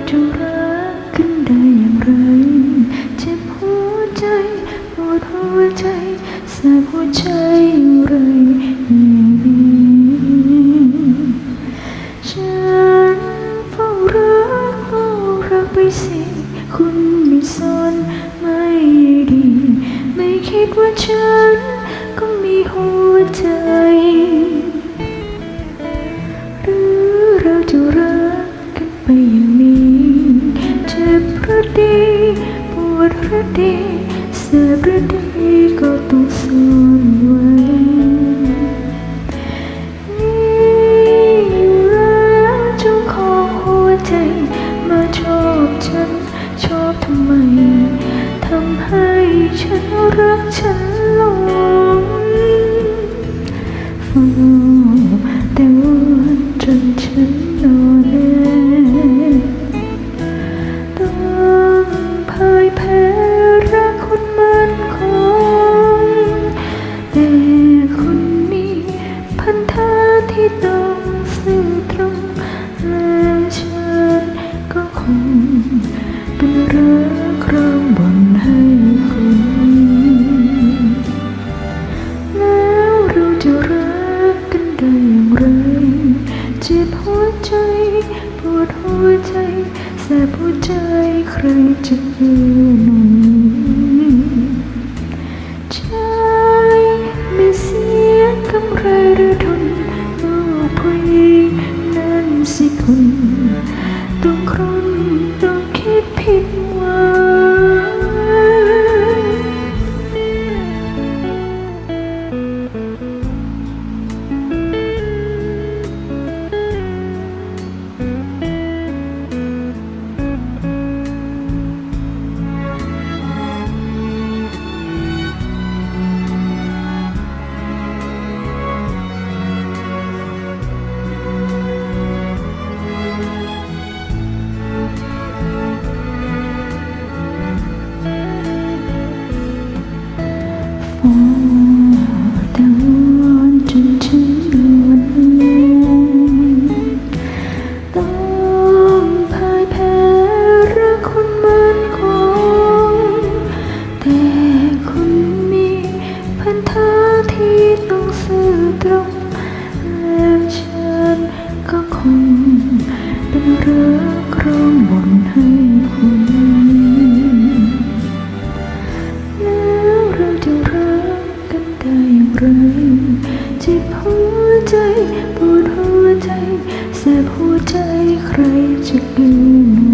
แแสบหัวใจอย่างไรฉันเฝ้ารักเฝ้ารักไปสิคุณไม่สนไม่ดี ไม่คิดว่าฉันก็มีหัวใจ เสียหรือดีก็ต้องซ่อนไว้นี่อยู่แล้วเจ้าขอหัวใจมาชอบฉัน ชอบทำไม ทำให้ฉันรักฉันลงเฝ้ รจ ซื่อตรงและฉันก็คงเป็นเรักร้องบนให้คุณแล้วเราจะรักกันได้อย่างไรจ็บหัวใจปวดหัวใจแสบหัวใจใครจะกลืน